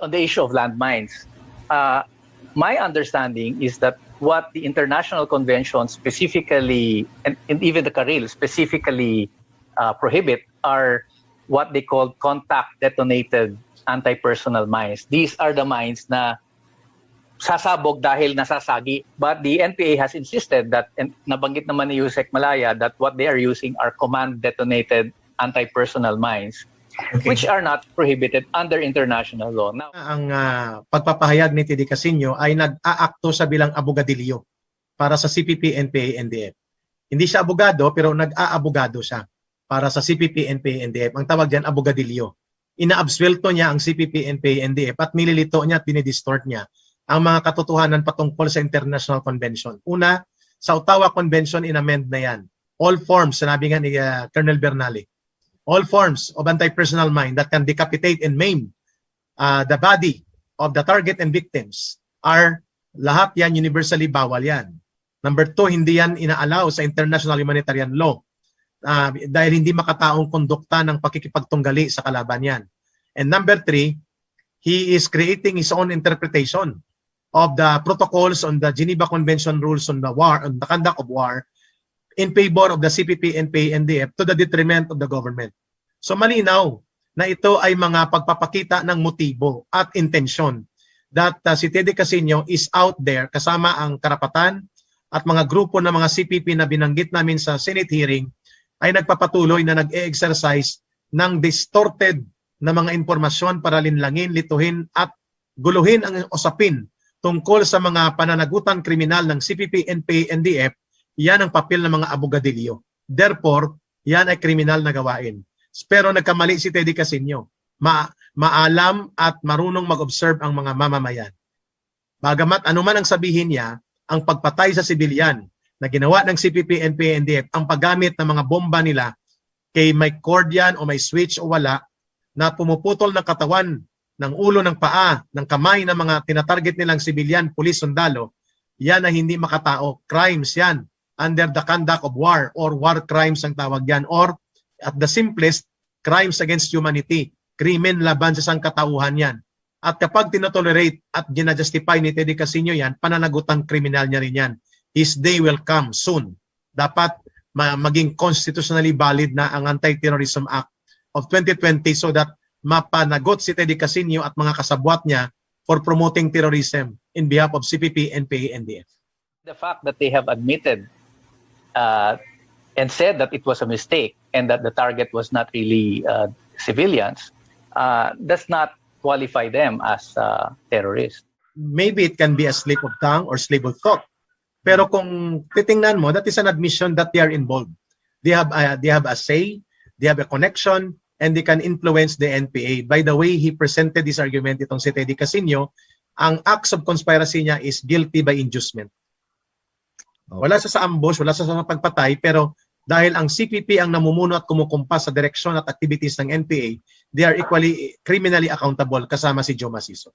On the issue of landmines, uh, my understanding is that what the international convention specifically, and, and even the Karil specifically uh, prohibit, are what they call contact detonated anti-personal mines. These are the mines na sasabog dahil nasasagi. But the NPA has insisted that, and nabanggit naman ni Yusek Malaya, that what they are using are command detonated anti-personal mines, which are not prohibited under international law. Now, ang ah, pagpapahayag ni Teddy Casino ay nag-aakto sa bilang abogadilyo para sa CPP, NPA, NDF. Hindi siya abogado pero nag-aabogado siya para sa CPP, NPA, NDF. Ang tawag diyan abogadilyo. Inaabsuelto niya ang CPP, NPA, NDF at nililito niya at dinidistort niya ang mga katotohanan patungkol sa International Convention. Una, sa Ottawa Convention, inamend na yan. All forms, sinabi nga ni ah, Colonel Bernali, all forms of anti-personal mine that can decapitate and maim uh, the body of the target and victims are lahat yan universally bawal yan. Number two, hindi yan inaalaw sa international humanitarian law uh, dahil hindi makataong kondukta ng pakikipagtunggali sa kalaban yan. And number three, he is creating his own interpretation of the protocols on the Geneva Convention rules on the war, on the conduct of war, in favor of the CPP, NPA, NDF to the detriment of the government. So malinaw na ito ay mga pagpapakita ng motibo at intensyon that uh, si Teddy Casino is out there kasama ang karapatan at mga grupo ng mga CPP na binanggit namin sa Senate hearing ay nagpapatuloy na nag-e-exercise ng distorted na mga impormasyon para linlangin, lituhin at guluhin ang usapin tungkol sa mga pananagutan kriminal ng CPP, NPA, NDF, yan ang papel ng mga abogadilyo. Therefore, yan ay kriminal na gawain. Pero nagkamali si Teddy Casino. Ma maalam at marunong mag-observe ang mga mamamayan. Bagamat anuman ang sabihin niya, ang pagpatay sa sibilyan na ginawa ng CPP, NPA, NDF, ang paggamit ng mga bomba nila kay may cord yan o may switch o wala na pumuputol ng katawan ng ulo ng paa, ng kamay ng mga tinatarget nilang sibilyan, pulis, sundalo, yan ay hindi makatao. Crimes yan under the conduct of war or war crimes ang tawag yan or at the simplest, crimes against humanity. Krimen laban sa sangkatauhan yan. At kapag tinotolerate at ginajustify ni Teddy Casino yan, pananagutan kriminal niya rin yan. His day will come soon. Dapat ma- maging constitutionally valid na ang Anti-Terrorism Act of 2020 so that mapanagot si Teddy Casino at mga kasabwat niya for promoting terrorism in behalf of CPP, NPA, NDF. the fact that they have admitted uh, and said that it was a mistake and that the target was not really uh, civilians uh, does not qualify them as uh, terrorists. maybe it can be a slip of tongue or slip of thought. Pero kung titingnan mo, that is an admission that they are involved. They have a, they have a say, they have a connection, and they can influence the NPA. By the way, he presented this argument itong si Teddy Casino, ang acts of conspiracy niya is guilty by inducement. Wala siya sa ambush, wala siya sa pagpatay, pero dahil ang CPP ang namumuno at kumukumpas sa direksyon at activities ng NPA, they are equally criminally accountable kasama si Joe Masiso.